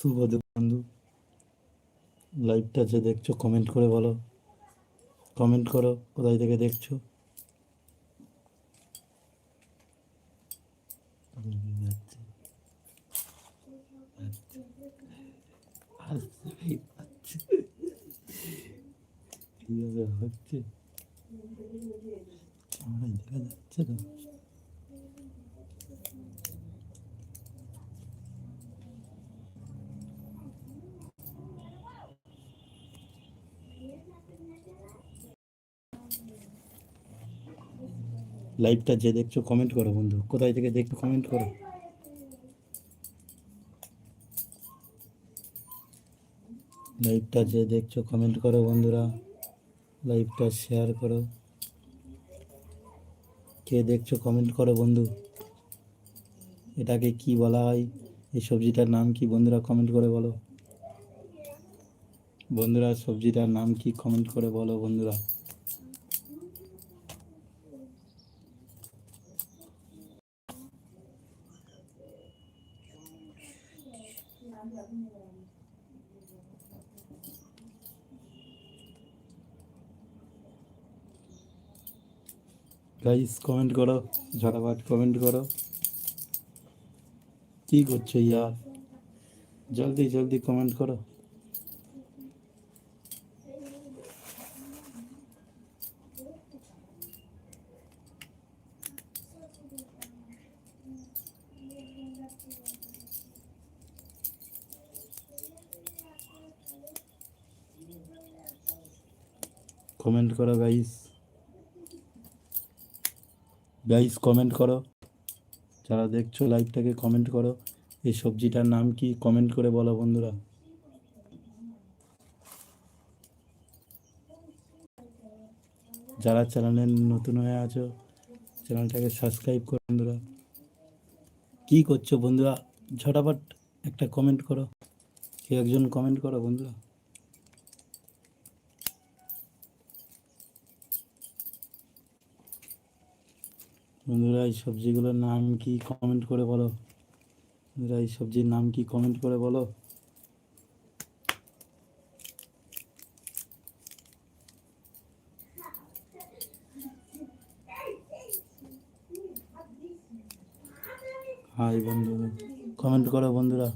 শুভ বন্ধু। লাইভটা যে দেখছ কমেন্ট করে বলো। কমেন্ট করো, কোথায় থেকে দেখছ? কীভাবে হচ্ছে? আমার দেখা যাচ্ছে তো লাইভটা যে দেখছ কমেন্ট করো বন্ধু। কোথায় থেকে দেখছ কমেন্ট করো। লাইভটা যে দেখছ কমেন্ট করো বন্ধুরা। লাইভটা শেয়ার করো। কে দেখছ কমেন্ট করো বন্ধু। এটাকে কি বলা হয়? এই সবজিটার নাম কি বন্ধুরা কমেন্ট করে বলো। বন্ধুরা, সবজিটার নাম কি কমেন্ট করে বলো বন্ধুরা। গাইস কমেন্ট করো ঝটাফট কমেন্ট করো। কি করছ ইয়ার? জলদি জলদি কমেন্ট করো। কমেন্ট করো গাইস গাইস কমেন্ট করো। যারা দেখছ লাইভটাকে কমেন্ট করো। এই সবজিটার নাম কি? কমেন্ট করে বলো, বন্ধুরা। যারা চ্যানেলে নতুন হয়ে আছো চ্যানেলটাকে সাবস্ক্রাইব করো, বন্ধুরা। কি করছ, বন্ধুরা? ঝটাপট একটা কমেন্ট করো। কেউ একজন কমেন্ট করো, বন্ধুরা। বন্ধুরা, এই সবজিগুলোর নাম কি কমেন্ট করে বলো। বন্ধুরা, এই সবজির নাম কি কমেন্ট করে বলো। হাই বন্ধু কমেন্ট করো বন্ধুরা।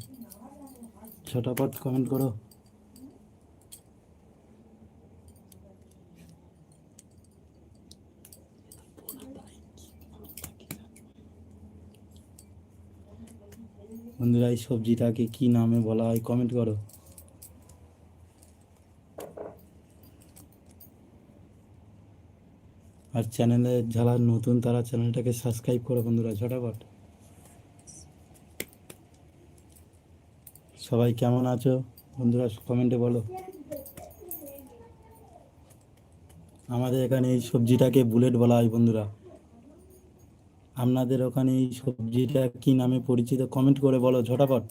ছটাপট কমেন্ট করো। বন্ধুরা, এই সবজিটাকে কি নামে বলা হয় কমেন্ট করো। আর চ্যানেলে যারা নতুন, তারা চ্যানেলটাকে সাবস্ক্রাইব করো বন্ধুরা, ঝটাপট। সবাই কেমন আছো? বন্ধুরা কমেন্টে বলো। আমাদের এখানে এই সবজিটাকে বুলেট বলা হয় বন্ধুরা। আপনাদের ওখানে এই সবজিটা কি নামে পরিচিত? কমেন্ট করে বলো, ঝটাপট।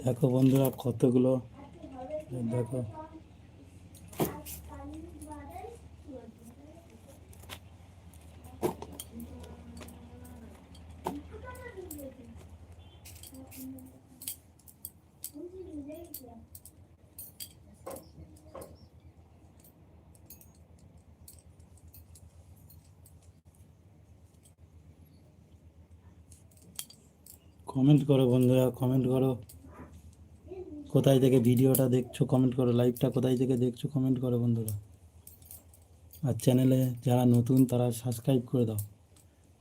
দেখো বন্ধুরা, কতগুলো, দেখো। কমেন্ট করো বন্ধুরা কমেন্ট করো। কোথায় থেকে ভিডিওটা দেখছ কমেন্ট করো লাইভটা কোথায় থেকে দেখছ কমেন্ট করো বন্ধুরা। আর চ্যানেলে যারা নতুন, তারা সাবস্ক্রাইব করে দাও।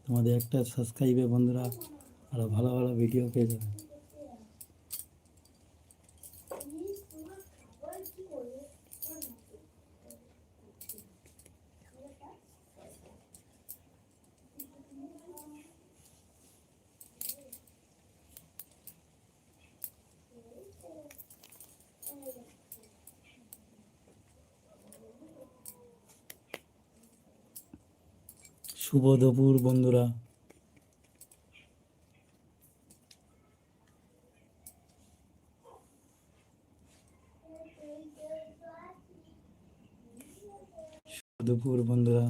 তোমাদের একটা সাবস্ক্রাইবে বন্ধুরা আরও ভালো ভালো ভিডিও পেয়ে যাবে। শুভ বন্ধুরা। দুপুর বন্ধুরা।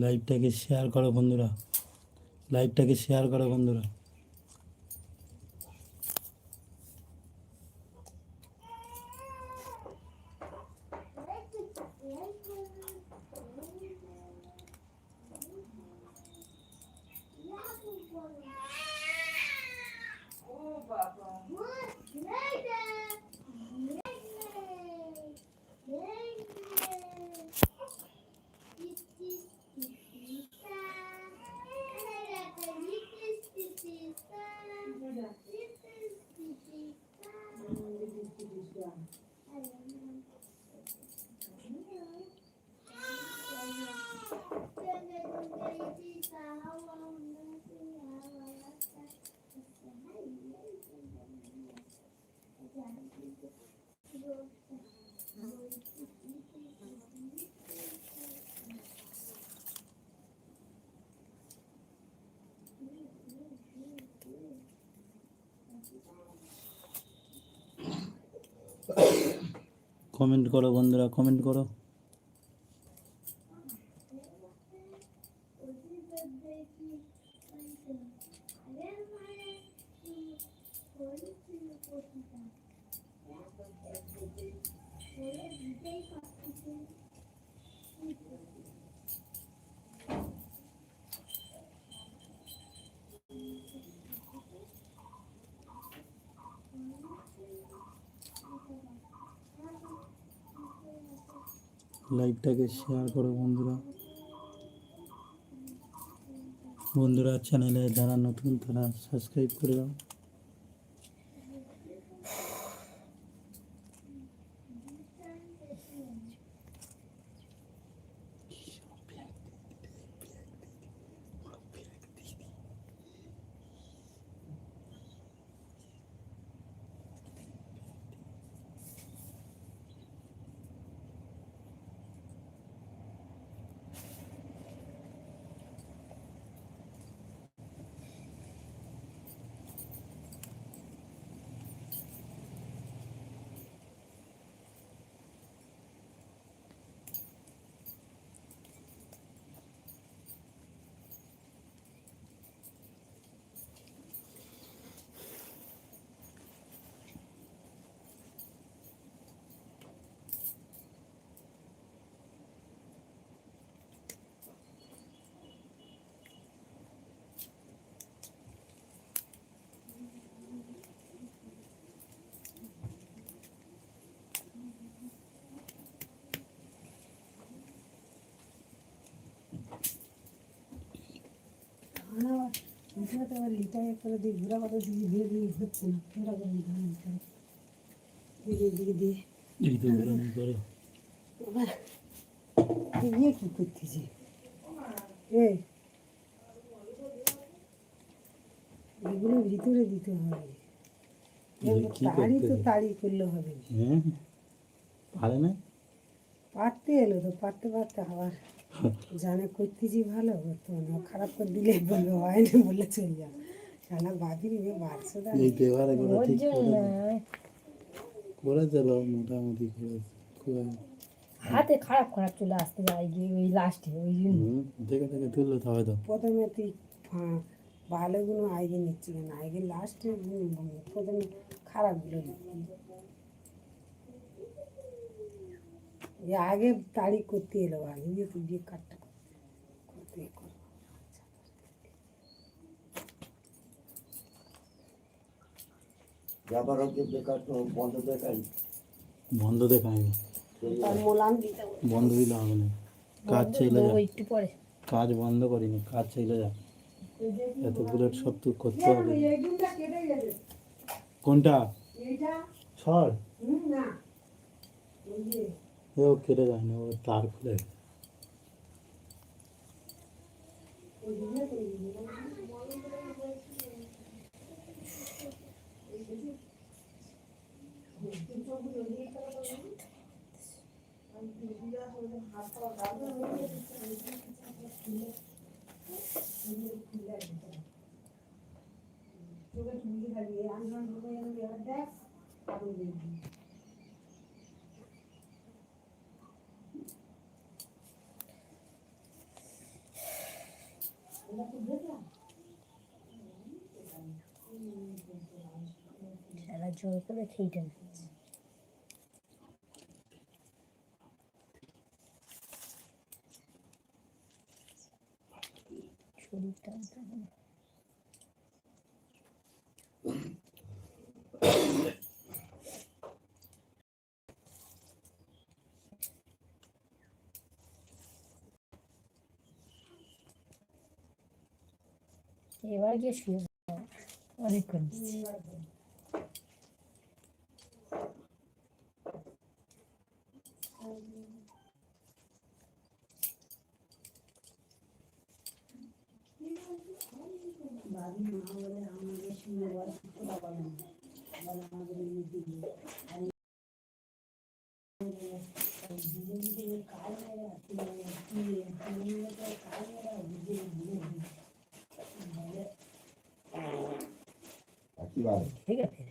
লাইভটাকে শেয়ার করো বন্ধুরা। লাইভটাকে শেয়ার করো বন্ধুরা। 哥哥哥哥，你去找我，你去找我，我在这里等你。我讲哥哥，哥哥。কমেন্ট করো বন্ধুরা কমেন্ট করো। লাইভটাকে শেয়ার করো বন্ধুরা। বন্ধুরা চ্যানেলে যারা নতুন তারা সাবস্ক্রাইব করে দাও। তো আবার এটা করে দিয়ে ঘোরা বাতা দিয়ে দিয়ে দিয়ে হচ্ছে না ঘোরা করে দিকে দিকে দিয়ে এই তো গরম আবার কী করতেছে এ এগুলো ভিতরে দিতে হবে তাড়ি তো তাড়ি করলে হবে। হ্যাঁ পারে না? পারতে এলো তো পারতে পারতে আবার জানে করতেছি ভালো তো না খারাপ করে দিলে বলবে হয় না বলে চলে যাও সালা বাদির বাড়ছে এই তো করে ঠিক করে মোটামুটি করেছে হাতে খারাপ খারাপ চলে আসতে যায় গিয়ে ওই লাস্টে ওই জন্য। দেখে দেখে তুললে তো হয়তো প্রথমে তুই ফা- ভালোগুলো আগে নিচ্ছি কেন আগে লাস্টে প্রথমে খারাপগুলো নিচ্ছি এ আগে তারিখ করতে এলো আগে যে তুই বিয়ে কাটটা করতে ব্যাপার হচ্ছে বেকার তো বন্ধ বেকার বন্ধ দেখায়নি। বন্ধ দিলে হবে না। কাজ চাইলে যা। ও একটু পরে। কাজ বন্ধ করিনি কাজ চাইলে যা। এত বুলেট সব তো করতে হবে। কোনটা? সর না। ওই যে ও কেটে যায় না ও তার খুলে গেছে। সারা জল করে খেয়েটা নিচ্ছে শরীরটা তেমন এবার গিয়ে শুয়ে পড়ো। অনেকক্ষণ দিচ্ছি কি ভালো ঠিক আছে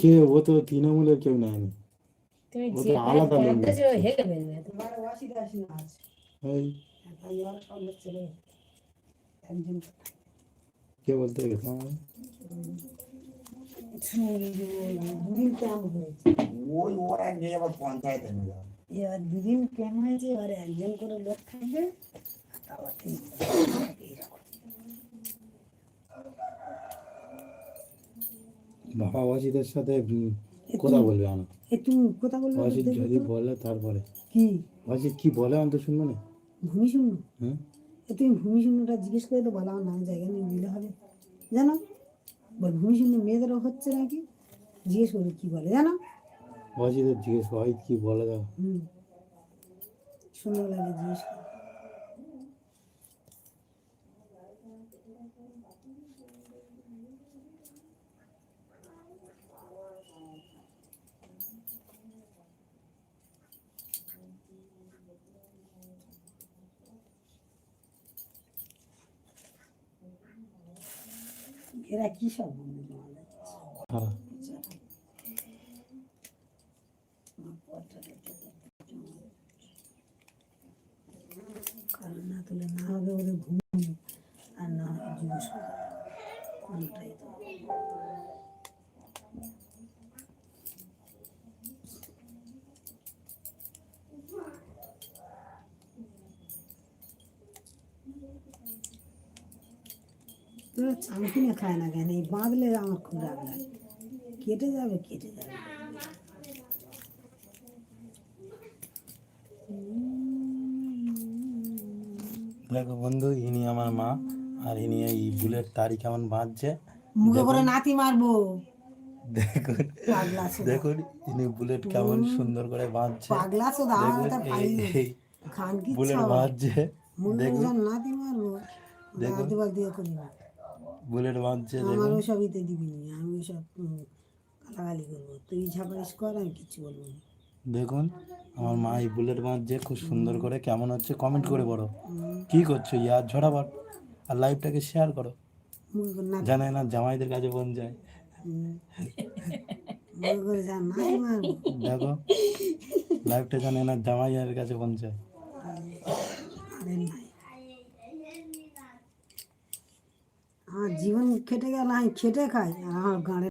কে ও তো তৃণমূলের কেউ নেয়নি তুমি ও তো যে আলাদা লোক। প্যান্টটা যে হেলে ফেলবে তো তোমার কে বলতে গেছে? দুদিন ক্যাম্প হয়েছে ওই ওরা নিয়ে আবার পঞ্চায়েতে নিয়ে এবার দুদিন ক্যাম্প হয়েছে? এবার একজন করে লোক থাকবে তারপর বাবা অজিতের সাথে কথা বলবে আমার। এ তুমি কথা বলবে অজিত যদি বলে তারপরে। কি? অজিত কি বলে? আমি তো শুনব না ভূমি শূন্য হ্যাঁ তুমি ভূমি শূন্যটা জিজ্ঞেস করে তো বলা আমার নাম জায়গা নিয়ে দিলে হবে। জানো? বল ভূমি শূন্য মেয়েদেরও হচ্ছে নাকি? জিজ্ঞেস করে কি বলে জানো? অজিতের জিজ্ঞেস অজিত কি বলে দাও। হুম। সুন্দর লাগে জিজ্ঞেস করে। এরা কি সব বন্ধু তোমাদের তারা কারণ না তুলে না হবে ওদের ঘুম আর না হবে যুব সভা। কোনটাই তো তোরা চামকিনে খায় না কেন? এই বাঁধলে আমার খুব রাগ লাগে। কেটে যাবে কেটে যাবে। দেখো বন্ধু ইনি আমার মা আর ইনি এই বুলেট তারি কেমন বাঁধছে। মুখে করে নাতি মারবো। দেখুন দেখুন ইনি বুলেট কেমন সুন্দর করে বাঁধছে। পাগলা দেখুন কি বুলেট বাঁধছে। মুখে দেখো। যখন নাতি মারবো। দেখো। বুলেট বাঁধছে আমার দেখুন ওসব ইতে দিবি নি আমি ওসব গালাগালি করব। তুই ঝাপাড়িস কর আমি কিচ্ছু বলব না। দেখুন আমার মা এই বুলেট বাঁধছে খুব সুন্দর করে কেমন হচ্ছে কমেন্ট করে বলো। কি করছ? ইয়ার ঝরাবার আর লাইভটাকে শেয়ার করো। মুখে করে নাতি জানে না জামাইদের কাছে বোন যায়। দেখো লাইভটা জানে না জামাইয়ের কাছে বোন যায় আরে নাই আমার জীবন খেটে গেল আমি খেটে খাই আর আমার গাঁড়ে